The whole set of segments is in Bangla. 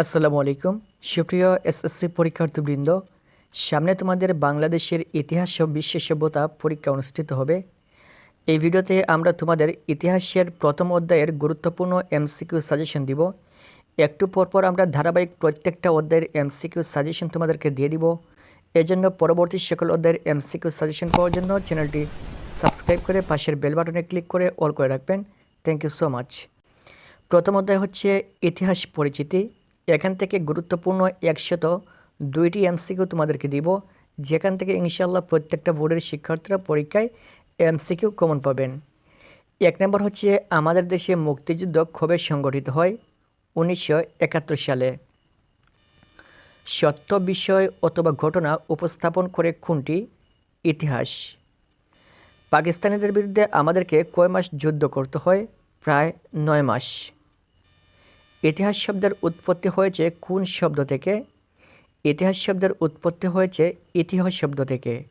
আসসালামু আলাইকুম। সুপ্রিয় এসএসসি পরীক্ষার্থীবৃন্দ, সামনে তোমাদের বাংলাদেশের ইতিহাস ও বিশ্ব সভ্যতা পরীক্ষা অনুষ্ঠিত হবে। এই ভিডিওতে আমরা তোমাদের ইতিহাসের প্রথম অধ্যায়ের গুরুত্বপূর্ণ এমসিকিউ সাজেশন দিব। একটু পরপর আমরা ধারাবাহিক প্রত্যেকটা অধ্যায়ের এমসিকিউ সাজেশন তোমাদেরকে দিয়ে দিব। এজন্য পরবর্তী সকল অধ্যায়ের এমসিকিউ সাজেশন পাওয়ার জন্য চ্যানেলটি সাবস্ক্রাইব করে পাশের বেল বাটনে ক্লিক করে অল করে রাখবেন। থ্যাংক ইউ সো মাচ প্রথম অধ্যায় হচ্ছে ইতিহাস পরিচিতি। এখান থেকে গুরুত্বপূর্ণ একশত দুইটি এমসিকিউ তোমাদেরকে দিব, যেখান থেকে ইনশাল্লাহ প্রত্যেকটা বোর্ডের শিক্ষার্থীরা পরীক্ষায় এমসিকিউ কমন পাবেন। এক নম্বর হচ্ছে, আমাদের দেশে মুক্তিযুদ্ধ কবে সংগঠিত হয় উনিশশো একাত্তর সালে। সত্য বিষয় অথবা ঘটনা উপস্থাপন করে কোনটি ইতিহাস। পাকিস্তানিদের বিরুদ্ধে আমাদেরকে কয় মাস যুদ্ধ করতে হয়? প্রায় নয় মাস। ইতিহাস শব্দের উৎপত্তি হয়েছে কোন শব্দ থেকে? ইতিহাস শব্দের উৎপত্তি হয়েছে ইতিহাস শব্দ থেকে।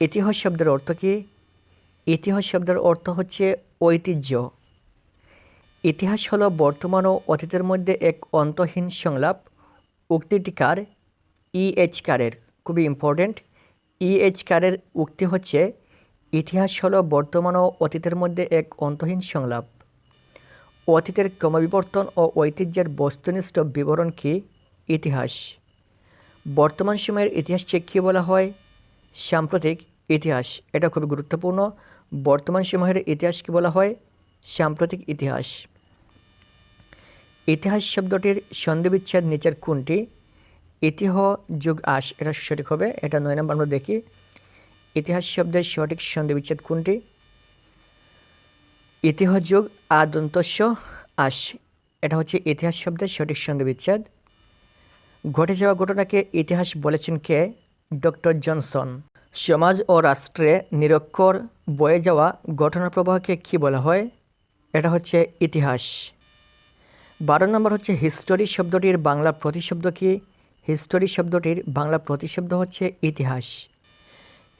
ইতিহাস শব্দের অর্থ কী? ইতিহাস শব্দের অর্থ হচ্ছে ঐতিহ্য। ইতিহাস হলো বর্তমান ও অতীতের মধ্যে এক অন্তহীন সংলাপ। উক্তিটি কার? ইএইচ কারের। খুবই ইম্পর্ট্যান্ট ইএইচ কারের উক্তি হচ্ছে, ইতিহাস হলো বর্তমান ও অতীতের মধ্যে এক অন্তহীন সংলাপ। অতীতের ক্রমবিবর্তন ও ঐতিহ্যের বস্তুনিষ্ঠ বিবরণ কি? ইতিহাস। বর্তমান সময়ের ইতিহাসকে কী বলা হয়? সাম্প্রতিক ইতিহাস। এটা খুবই গুরুত্বপূর্ণ। বর্তমান সময়ের ইতিহাসকে বলা হয়? সাম্প্রতিক ইতিহাস। ইতিহাস শব্দটির সন্ধিবিচ্ছেদ নিচের কোনটি? ইতিহ যুগ আস, এটা সঠিক হবে। এটা নয় নম্বর আমরা দেখি। ইতিহাস শব্দের সঠিক সন্ধিবিচ্ছেদ কোনটি? ইতিহাস যুগ আদন্তস্য আস এটা হচ্ছে ইতিহাস শব্দের সঠিক সন্ধিবিচ্ছেদ ঘটে যাওয়া ঘটনাকে ইতিহাস বলেছেন কে? Doctor Johnson. সমাজ ও রাষ্ট্রে নিরক্ষর বয়ে যাওয়া ঘটনা প্রবাহকে কী বলা হয়? এটা হচ্ছে ইতিহাস। বারো নম্বর হচ্ছে হিস্টোরি শব্দটির বাংলা প্রতিশব্দ কি? হিস্টোরি শব্দটির বাংলা প্রতিশব্দ হচ্ছে ইতিহাস।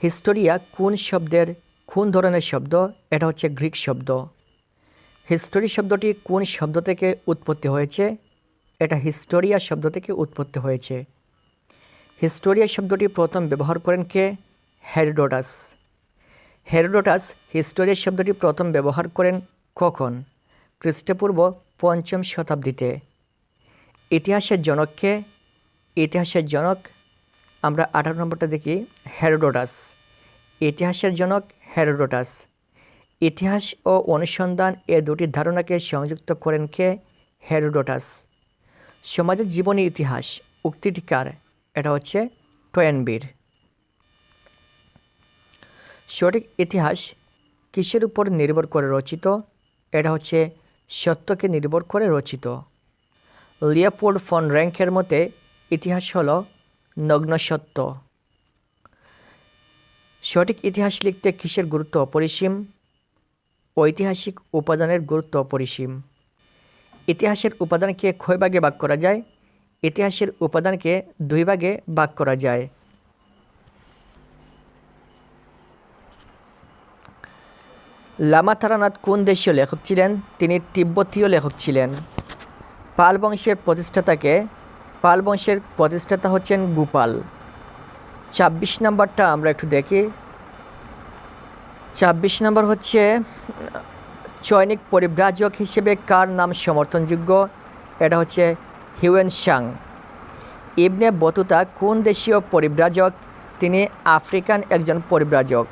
হিস্টোরিয়া কোন শব্দের কোন ধরনের শব্দ? এটা হচ্ছে গ্রিক শব্দ। হিস্টোরি শব্দটি কোন শব্দ থেকে উৎপত্তি হয়েছে? এটা হিস্টোরিয়া শব্দ থেকে উৎপত্তি হয়েছে। হিস্টোরিয়া শব্দটি প্রথম ব্যবহার করেন কে? হেরোডোটাস। হেরোডোটাস হিস্টোরিয়া শব্দটি প্রথম ব্যবহার করেন কখন? খ্রিস্টপূর্ব পঞ্চম শতাব্দীতে। ইতিহাসের জনককে ইতিহাসের জনক, আমরা আঠারো নম্বরটা দেখি, হেরোডোটাস। ইতিহাসের জনক হেরোডোটাস। ইতিহাস ও অনুসন্ধান এ দুটি ধারণাকে সংযুক্ত করেন কে? হেরোডোটাস। সমাজের জীবনী ইতিহাস, উক্তিটি কার? এটা হচ্ছে টয়েনবির। সঠিক ইতিহাস কিসের উপর নির্ভর করে রচিত? এটা হচ্ছে সত্যকে নির্ভর করে রচিত। লিয়াপোর্ড ফন র্যাঙ্কের মতে, ইতিহাস হল নগ্ন সত্য সঠিক ইতিহাস লিখতে কিসের গুরুত্ব অপরিসীম? ঐতিহাসিক উপাদানের গুরুত্ব অপরিসীম। ইতিহাসের উপাদানকে কয় ভাগে ভাগ করা যায়, ইতিহাসের উপাদানকে দুই ভাগে ভাগ করা যায়। লামা তারানাথ কোন দেশীয় লেখক ছিলেন? তিনি তিব্বতীয় লেখক ছিলেন। পাল বংশের প্রতিষ্ঠাতাকে, পাল বংশের প্রতিষ্ঠাতা হচ্ছেন গোপাল। ছাব্বিশ নাম্বারটা আমরা একটু দেখি। ছাব্বিশ নম্বর হচ্ছে, চয়নিক পরিব্রাজক হিসেবে কার নাম সমর্থনযোগ্য? এটা হচ্ছে হিউয়েন সাং ইবনে বতুতা কোন দেশীয় পরিব্রাজক? তিনি আফ্রিকান একজন পরিব্রাজক।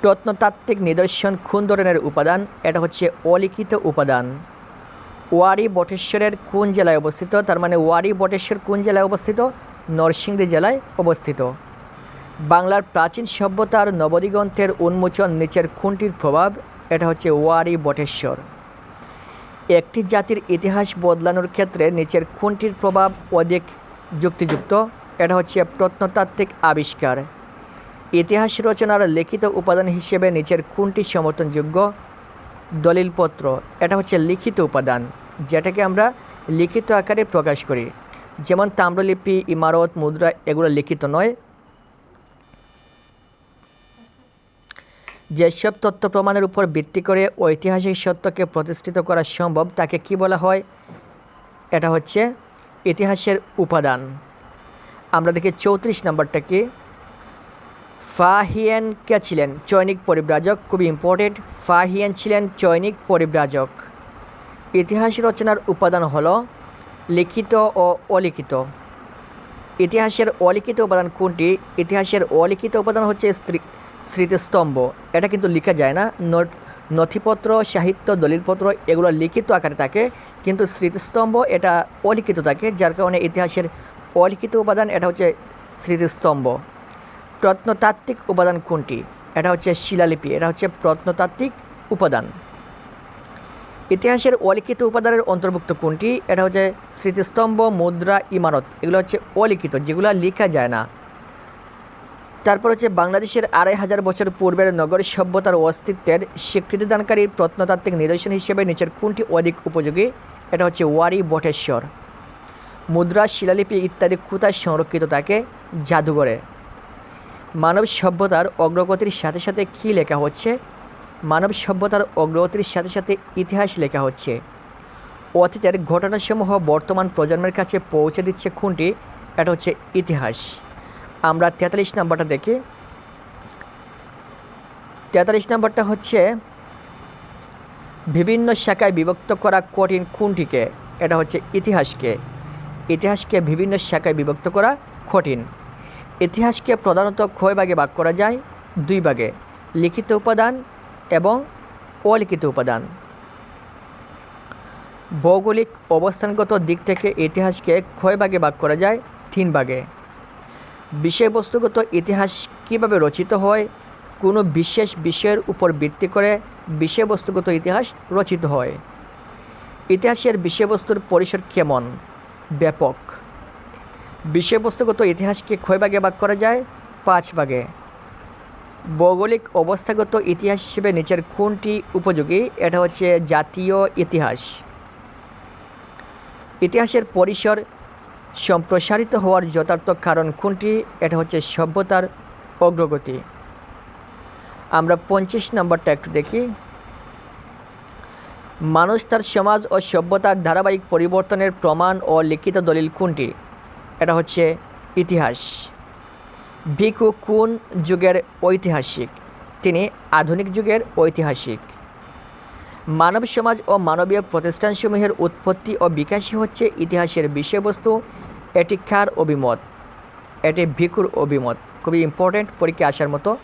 প্রত্নতাত্ত্বিক নিদর্শন কোন ধরনের উপাদান? এটা হচ্ছে অলিখিত উপাদান। ওয়ারি বটেশ্বরের কোন জেলায় অবস্থিত? তার মানে ওয়ারি বটেশ্বর কোন জেলায় অবস্থিত? নরসিংদী জেলায় অবস্থিত। বাংলার প্রাচীন সভ্যতার নবদিগন্তের উন্মোচন নিচের খুনটির প্রভাব, এটা হচ্ছে ওয়ারি বটেশ্বর। একটি জাতির ইতিহাস বদলানোর ক্ষেত্রে নিচের খুনটির প্রভাব অধিক যুক্তিযুক্ত, এটা হচ্ছে প্রত্নতাত্ত্বিক আবিষ্কার। ইতিহাস রচনার লিখিত উপাদান হিসেবে নিচের কোনটি সমর্থনযোগ্য। দলিলপত্র, এটা হচ্ছে লিখিত উপাদান, যেটাকে আমরা লিখিত আকারে প্রকাশ করি। যেমন তাম্রলিপি, ইমারত, মুদ্রা, এগুলো লিখিত নয়। যেসব তথ্য প্রমাণের উপর ভিত্তি করে ঐতিহাসিক সত্যকে প্রতিষ্ঠিত করা সম্ভব, তাকে কি বলা হয়? এটা হচ্ছে ইতিহাসের উপাদান। আমরা দেখি চৌত্রিশ নম্বরটা কি? ফাহিয়েন কে ছিলেন? চৈনিক পরিব্রাজক, খুবই ইম্পর্টেন্ট ফাহিয়েন ছিলেন চৈনিক পরিব্রাজক। ইতিহাস রচনার উপাদান হলো লিখিত ও অলিখিত। ইতিহাসের অলিখিত উপাদান কোনটি? ইতিহাসের অলিখিত উপাদান হচ্ছে স্মৃ- স্মৃতিস্তম্ভ। এটা কিন্তু লেখা যায় না। নথিপত্র, সাহিত্য, দলিলপত্র এগুলো লিখিত আকারে থাকে, কিন্তু স্মৃতিস্তম্ভ এটা অলিখিত থাকে, যার কারণে ইতিহাসের অলিখিত উপাদান এটা হচ্ছে স্মৃতিস্তম্ভ। প্রত্নতাত্ত্বিক উপাদান কোনটি? এটা হচ্ছে শিলালিপি, এটা হচ্ছে প্রত্নতাত্ত্বিক উপাদান। ইতিহাসের অলিখিত উপাদানের অন্তর্ভুক্ত কোনটি? এটা হচ্ছে স্মৃতিস্তম্ভ, মুদ্রা, ইমারত। এগুলো হচ্ছে অলিখিত, যেগুলো লেখা যায় না। তারপর হচ্ছে বাংলাদেশের আড়াই হাজার বছর পূর্বের নগর সভ্যতার অস্তিত্বের স্বীকৃতিদানকারী প্রত্নতাত্ত্বিক নিদর্শন হিসেবে নিচের কোনটি অধিক উপযোগী? এটা হচ্ছে ওয়ারি বটেশ্বর। মুদ্রা, শিলালিপি ইত্যাদি কোথায় সংরক্ষিত থাকে জাদুঘরে। মানব সভ্যতার অগ্রগতির সাথে সাথে কী লেখা হচ্ছে? মানব সভ্যতার অগ্রগতির সাথে সাথে ইতিহাস লেখা হচ্ছে। অতীতের ঘটনাসমূহ বর্তমান প্রজন্মের কাছে পৌঁছে দিচ্ছে খুনটি। এটা হচ্ছে ইতিহাস। আমরা তেতাল্লিশ নম্বরটা দেখি। তেতাল্লিশ নম্বরটা হচ্ছে, বিভিন্ন শাখায় বিভক্ত করা কঠিন খুনটিকে, এটা হচ্ছে ইতিহাসকে। ইতিহাসকে বিভিন্ন শাখায় বিভক্ত করা কঠিন। ইতিহাসকে প্রধানত ক্ষয় ভাগে ভাগ করা যায়? দুই ভাগে। লিখিত উপাদান এবং অলিখিত উপাদান। ভৌগোলিক অবস্থানগত দিক থেকে ইতিহাসকে ক্ষয় ভাগে ভাগ করা যায় তিন ভাগে। বিষয়বস্তুগত ইতিহাস কীভাবে রচিত হয়, কোনো বিশেষ বিষয়ের উপর ভিত্তি করে বিষয়বস্তুগত ইতিহাস রচিত হয়। ইতিহাসের বিষয়বস্তুর পরিসর কেমন? ব্যাপক। বিষয়বস্তুগত ইতিহাসকে ক্ষয় ভাগে ভাগ করা যায় পাঁচ ভাগে। ভৌগোলিক অবস্থাগত ইতিহাস হিসেবে নিচের কোনটি উপযোগী? এটা হচ্ছে জাতীয় ইতিহাস। ইতিহাসের পরিসর সম্প্রসারিত হওয়ার যথার্থ কারণ কোনটি? এটা হচ্ছে সভ্যতার অগ্রগতি। আমরা পঞ্চাশ নম্বরটা একটু দেখি। মানুষ তার সমাজ ও সভ্যতার ধারাবাহিক পরিবর্তনের প্রমাণ ও লিখিত দলিল কোনটি? এটা হচ্ছে ইতিহাস। ভিকু কোন যুগের ঐতিহাসিক? তিনি আধুনিক যুগের ঐতিহাসিক। মানব সমাজ ও মানবীয় প্রতিষ্ঠানসমূহের উৎপত্তি ও বিকাশই হচ্ছে ইতিহাসের বিষয়বস্তু, এটি খার অভিমত? এটি ভিকুর অভিমত। খুবই ইম্পর্ট্যান্ট পরীক্ষা আসার মতো।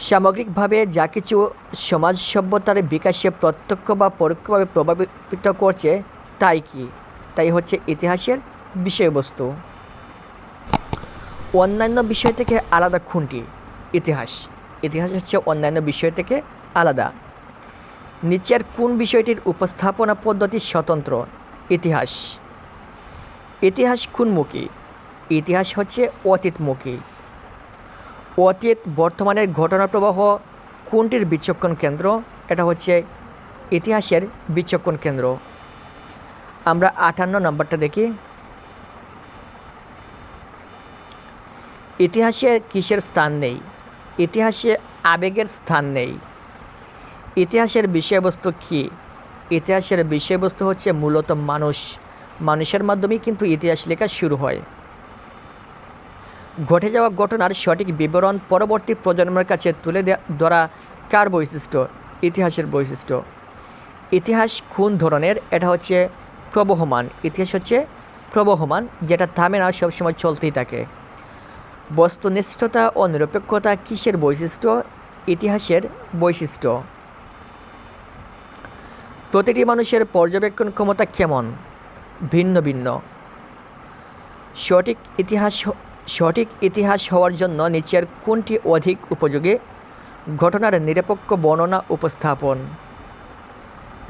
সামগ্রিকভাবে যা কিছু সমাজ সভ্যতার বিকাশে প্রত্যক্ষ বা পরোক্ষভাবে প্রভাবিত করছে, তাই কি? তাই হচ্ছে ইতিহাসের বিষয়বস্তু। অন্যান্য বিষয় থেকে আলাদা খুনটি, ইতিহাস। ইতিহাস হচ্ছে অন্যান্য বিষয় থেকে আলাদা। নিচের কোন বিষয়টির উপস্থাপনা পদ্ধতি স্বতন্ত্র? ইতিহাস। ইতিহাস কোনমুখী ইতিহাস হচ্ছে অতীতমুখী। অতীত বর্তমানের ঘটনা প্রবাহ কোনটির বিচক্ষণ কেন্দ্র? এটা হচ্ছে ইতিহাসের বিচক্ষণ কেন্দ্র। আমরা আটান্ন নম্বরটা দেখি। ইতিহাসে কিসের স্থান নেই? ইতিহাসে আবেগের স্থান নেই। ইতিহাসের বিষয়বস্তু কী? ইতিহাসের বিষয়বস্তু হচ্ছে মূলত মানুষ। মানুষের মাধ্যমেই কিন্তু ইতিহাস লেখা শুরু হয়। ঘটে যাওয়া ঘটনার সঠিক বিবরণ পরবর্তী প্রজন্মের কাছে তুলে ধরা কার বৈশিষ্ট্য? ইতিহাসের বৈশিষ্ট্য। ইতিহাস কোন ধরনের? এটা হচ্ছে প্রবহমান। ইতিহাস হচ্ছে প্রবহমান, যেটা থামে না, সবসময় চলতেই থাকে। বস্তুনিষ্ঠতা ও নিরপেক্ষতা কিসের বৈশিষ্ট্য? ইতিহাসের বৈশিষ্ট্য। প্রতিটি মানুষের পর্যবেক্ষণ ক্ষমতা কেমন? ভিন্ন ভিন্ন। সঠিক ইতিহাস সঠিক ইতিহাস হওয়ার জন্য নিচের কোনটি অধিক উপযোগী? ঘটনার নিরপেক্ষ বর্ণনা উপস্থাপন।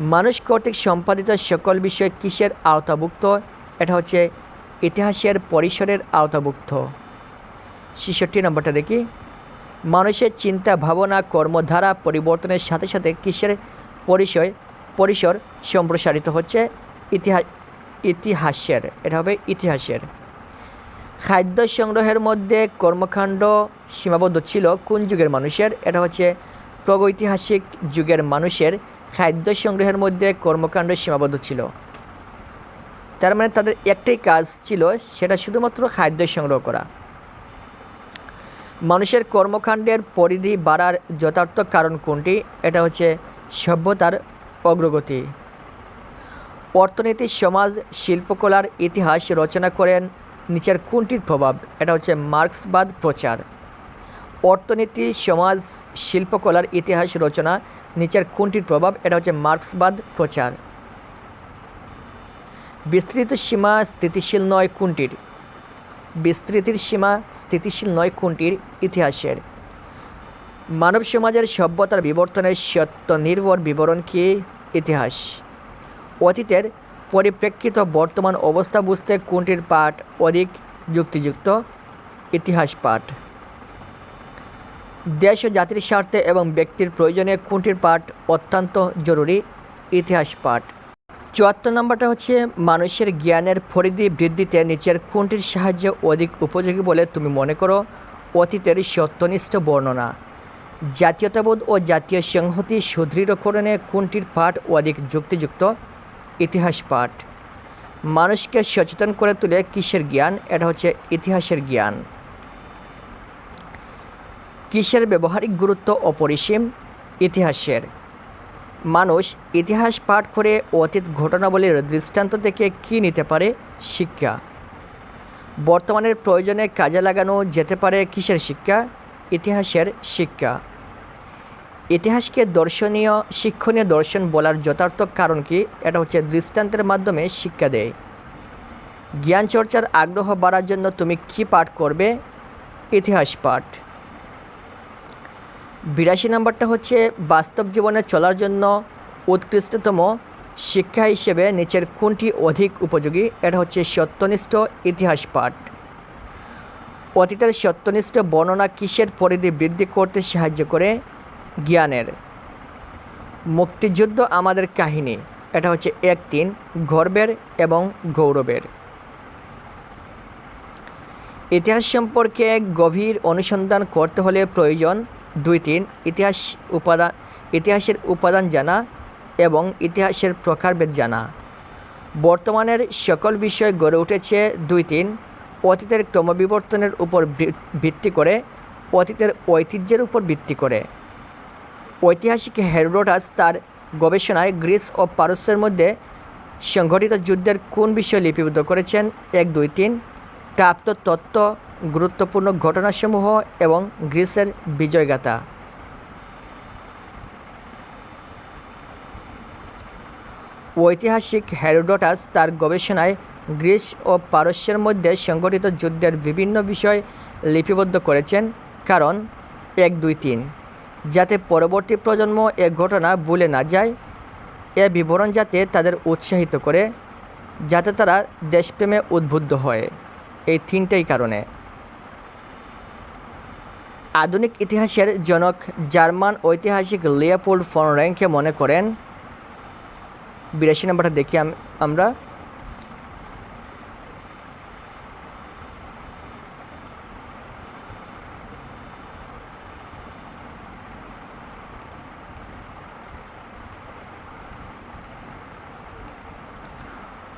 মানুষ কর্তৃক সম্পাদিত সকল বিষয় কিসের আওতাভুক্ত? এটা হচ্ছে ইতিহাসের পরিসরের আওতাভুক্ত। ছেষট্টি নম্বরটা দেখি। মানুষের চিন্তা, ভাবনা, কর্মধারা পরিবর্তনের সাথে সাথে কিসের পরিচয়, পরিসর সম্প্রসারিত হচ্ছে? ইতিহাস ইতিহাসের, এটা হবে ইতিহাসের। খাদ্য সংগ্রহের মধ্যে কর্মকাণ্ড সীমাবদ্ধ ছিল কোন যুগের মানুষের? এটা হচ্ছে প্রাগৈতিহাসিক যুগের মানুষের খাদ্য সংগ্রহের মধ্যে কর্মকাণ্ড সীমাবদ্ধ ছিল। তার মানে তাদের একটাই কাজ ছিল সেটা শুধুমাত্র খাদ্য সংগ্রহ করা। মানুষের কর্মকাণ্ডের পরিধি বাড়ার যথার্থ কারণ কোনটি? এটা হচ্ছে সভ্যতার অগ্রগতি। অর্থনীতি, সমাজ, শিল্পকলার ইতিহাস রচনা করেন নিচের কোনটির প্রভাব? এটা হচ্ছে মার্ক্সবাদ প্রচার। অর্থনীতি, সমাজ, শিল্পকলার ইতিহাস রচনা নিচের কোনটির প্রভাব? এটা হচ্ছে মার্ক্সবাদ প্রচার। বিস্তৃত সীমা স্থিতিশীল নয় কোনটির? বিস্তৃতির সীমা স্থিতিশীল নয় কোনটির ইতিহাসের। মানব সমাজের সভ্যতার বিবর্তনের সত্য নির্ভর বিবরণ কি? ইতিহাস। অতীতের পরিপ্রেক্ষিত বর্তমান অবস্থা বুঝতে কোনটির পাঠ অধিক যুক্তিযুক্ত? ইতিহাস পাঠ। দেশ ও জাতির স্বার্থে এবং ব্যক্তির প্রয়োজনে কোনটির পাঠ অত্যন্ত জরুরি? ইতিহাস পাঠ। চুয়াত্তর নম্বরটা হচ্ছে মানুষের জ্ঞানের পরিধি বৃদ্ধিতে নিচের কোনটির সাহায্যে অধিক উপযোগী বলে তুমি মনে করো? অতীতের সত্যনিষ্ঠ বর্ণনা। জাতীয়তাবোধ ও জাতীয় সংহতি সুদৃঢ়করণে কোনটির পাঠ অধিক যুক্তিযুক্ত। ইতিহাস পাঠ। মানুষকে সচেতন করে তুলে কিসের জ্ঞান? এটা হচ্ছে ইতিহাসের জ্ঞান। কিসের ব্যবহারিক গুরুত্ব অপরিসীম? ইতিহাসের। মানুষ ইতিহাস পাঠ করে অতীত ঘটনাবলীর দৃষ্টান্ত থেকে কী নিতে পারে? শিক্ষা। বর্তমানের প্রয়োজনে কাজে লাগানো যেতে পারে কিসের শিক্ষা? ইতিহাসের শিক্ষা। ইতিহাসকে দর্শনীয়, শিক্ষণীয় দর্শন বলার যথার্থ কারণ কি? এটা হচ্ছে দৃষ্টান্তের মাধ্যমে শিক্ষা দেয়। জ্ঞান চর্চার আগ্রহ বাড়ার জন্য তুমি কী পাঠ করবে? ইতিহাস পাঠ। বিরাশি নম্বরটা হচ্ছে বাস্তব জীবনে চলার জন্য উৎকৃষ্টতম শিক্ষা হিসেবে নিচের কোনটি অধিক উপযোগী? এটা হচ্ছে সত্যনিষ্ঠ ইতিহাস পাঠ। অতীতের সত্যনিষ্ঠ বর্ণনা কিসের পরিধি বৃদ্ধি করতে সাহায্য করে? জ্ঞানের। মুক্তিযুদ্ধ আমাদের কাহিনী। এটা হচ্ছে এক তিন, গর্বের এবং গৌরবের। ইতিহাস সম্পর্কে গভীর অনুসন্ধান করতে হলে প্রয়োজন দুই তিন ইতিহাস উপাদান, ইতিহাসের উপাদান জানা এবং ইতিহাসের প্রকারভেদ জানা। বর্তমানের সকল বিষয় গড়ে উঠেছে দুই তিন অতীতের ক্রমবিবর্তনের উপর ভিত্তি করে, অতীতের ঐতিহ্যের উপর ভিত্তি করে। ঐতিহাসিক হেরোডোটাস তার গবেষণায় গ্রিস ও পারস্যের মধ্যে সংঘটিত যুদ্ধের কোন বিষয় লিপিবদ্ধ করেছেন? এক, দুই, তিন। প্রাপ্ত তত্ত্ব গুরুত্বপূর্ণ ঘটনাসমূহ এবং গ্রিসের বিজয়গাথা। ঐতিহাসিক হেরোডোটাস তার গবেষণায় গ্রিস ও পারস্যের মধ্যে সংগঠিত যুদ্ধের বিভিন্ন বিষয় লিপিবদ্ধ করেছেন, কারণ এক দুই তিন। যাতে পরবর্তী প্রজন্ম এ ঘটনা ভুলে না যায়, এ বিবরণ যাতে তাদের উৎসাহিত করে, যাতে তারা দেশপ্রেমে উদ্বুদ্ধ হয়, এই তিনটেই কারণে। আধুনিক ইতিহাসের জনক জার্মান ঐতিহাসিক লিয়াপোল্ড ফন র্যাঙ্কে মনে করেন। বিরাশি নম্বরটা দেখি আমরা।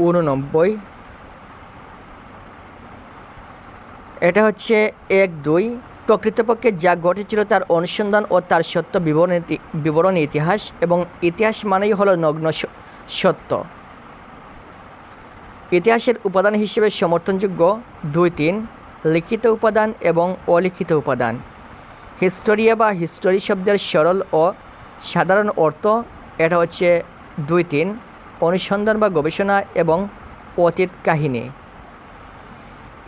উননব্বই। এটা হচ্ছে এক দুই। প্রকৃতপক্ষে যা ঘটেছিল তার অনুসন্ধান ও তার সত্য বিবরণী বিবরণী ইতিহাস এবং ইতিহাস মানেই হলো নগ্ন সত্য। ইতিহাসের উপাদান হিসেবে সমর্থনযোগ্য দুই তিন, লিখিত উপাদান এবং অলিখিত উপাদান। হিস্টোরিয়া বা হিস্টোরি শব্দের সরল ও সাধারণ অর্থ এটা হচ্ছে দুই তিন, অনুসন্ধান বা গবেষণা এবং অতীত কাহিনী।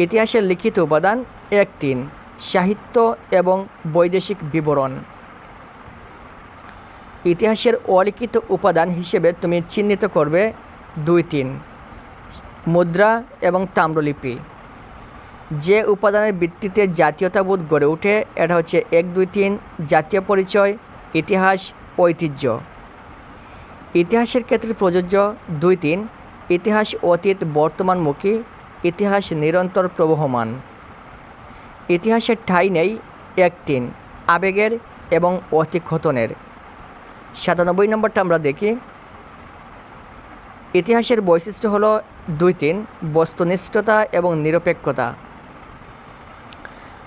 ইতিহাসের লিখিত উপাদান এক তিন। সাহিত্য এবং বৈদেশিক বিবরণ। ইতিহাসের অলিখিত উপাদান হিসেবে তুমি চিহ্নিত করবে দুই তিন, মুদ্রা এবং তাম্রলিপি। যে উপাদানের ভিত্তিতে জাতীয়তাবোধ গড়ে ওঠে, এটা হচ্ছে এক, দুই, তিন, জাতীয় পরিচয়, ইতিহাস, ঐতিহ্য। ইতিহাসের ক্ষেত্রে প্রযোজ্য দুই, তিন, ইতিহাস অতীত বর্তমানমুখী, ইতিহাস নিরন্তর প্রবহমান। ইতিহাসের ঠাঁই নেই এক তিন আবেগের এবং অতিক্ষতনের। সাতানব্বই নম্বরটা আমরা দেখি। ইতিহাসের বৈশিষ্ট্য হলো দুই তিন, বস্তুনিষ্ঠতা এবং নিরপেক্ষতা।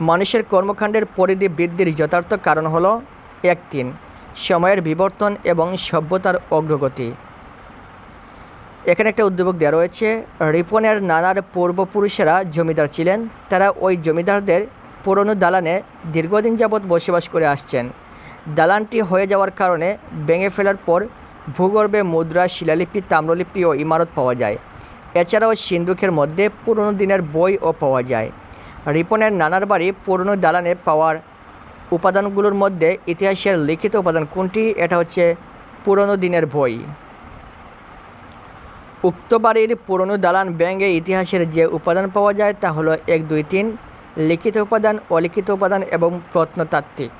মানুষের কর্মকাণ্ডের পরিধি বৃদ্ধির যথার্থ কারণ হলো এক তিন সময়ের বিবর্তন এবং সভ্যতার অগ্রগতি। এখানে একটা উদ্যোগ দেওয়া রয়েছে। রিপনের নানার পূর্বপুরুষেরা জমিদার ছিলেন। তারা ওই জমিদারদের পুরনো দালানে দীর্ঘদিন যাবৎ বসবাস করে আসছেন। দালানটি হয়ে যাওয়ার কারণে ভেঙে ফেলার পর ভূগর্ভে মুদ্রা, শিলালিপি, তাম্রলিপি ও ইমারত পাওয়া যায়। এছাড়াও সিন্ধুকের মধ্যে পুরনো দিনের বইও পাওয়া যায়। রিপনের নানার বাড়ি পুরনো দালানে পাওয়ার উপাদানগুলোর মধ্যে ইতিহাসের লিখিত উপাদান কোনটি? এটা হচ্ছে পুরনো দিনের বই। উক্ত বাড়ির পুরনো দালান ব্যাঙ্গে ইতিহাসের যে উপাদান পাওয়া যায় তা হলো এক, দুই, তিন, লিখিত উপাদান, অলিখিত উপাদান এবং প্রত্নতাত্ত্বিক।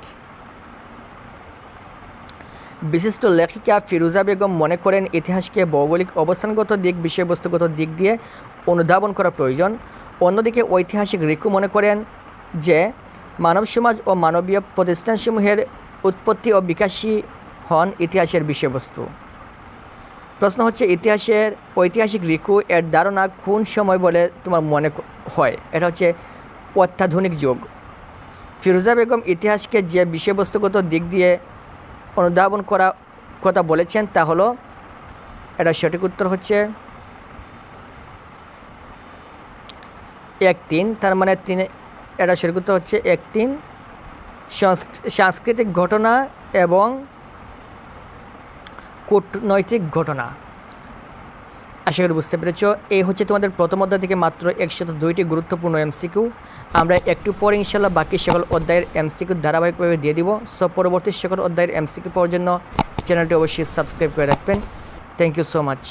বিশিষ্ট লেখিকা ফিরুজা বেগম মনে করেন, ইতিহাসকে ভৌগোলিক অবস্থানগত দিক, বিষয়বস্তুগত দিক দিয়ে অনুধাবন করা প্রয়োজন। অন্যদিকে ঐতিহাসিক রিকু মনে করেন যে, মানব সমাজ ও মানবীয় প্রতিষ্ঠানসমূহের উৎপত্তি ও বিকাশী হন ইতিহাসের বিষয়বস্তু। প্রশ্ন হচ্ছে, ইতিহাসের ঐতিহাসিক রিকু এর ধারণা কোন সময় বলে তোমার মনে হয়? এটা হচ্ছে অত্যাধুনিক যুগ। ফিরোজা বেগম ইতিহাসকে যে বিষয়বস্তুগত দিক দিয়ে অনুধাবন করা কথা বলেছেন তা হলো এটা সঠিক উত্তর হচ্ছে এক তিন তার মানে তিন এটা সঠিক উত্তর হচ্ছে এক তিন সাংস্কৃতিক ঘটনা এবং কূটনৈতিক ঘটনা। আশা করি বুঝতে পেরেছ, এই হচ্ছে তোমাদের প্রথম অধ্যায় থেকে মাত্র একসাথে দুইটি গুরুত্বপূর্ণ এমসিকিউ আমরা একটু পরে ইনশাল্লাহ বাকি সকল অধ্যায়ের এমসিকিউ ধারাবাহিকভাবে দিয়ে দিব। সব পরবর্তী সকল অধ্যায়ের এমসিকিউ পাওয়ার জন্য চ্যানেলটি অবশ্যই সাবস্ক্রাইব করে রাখবেন। Thank you so much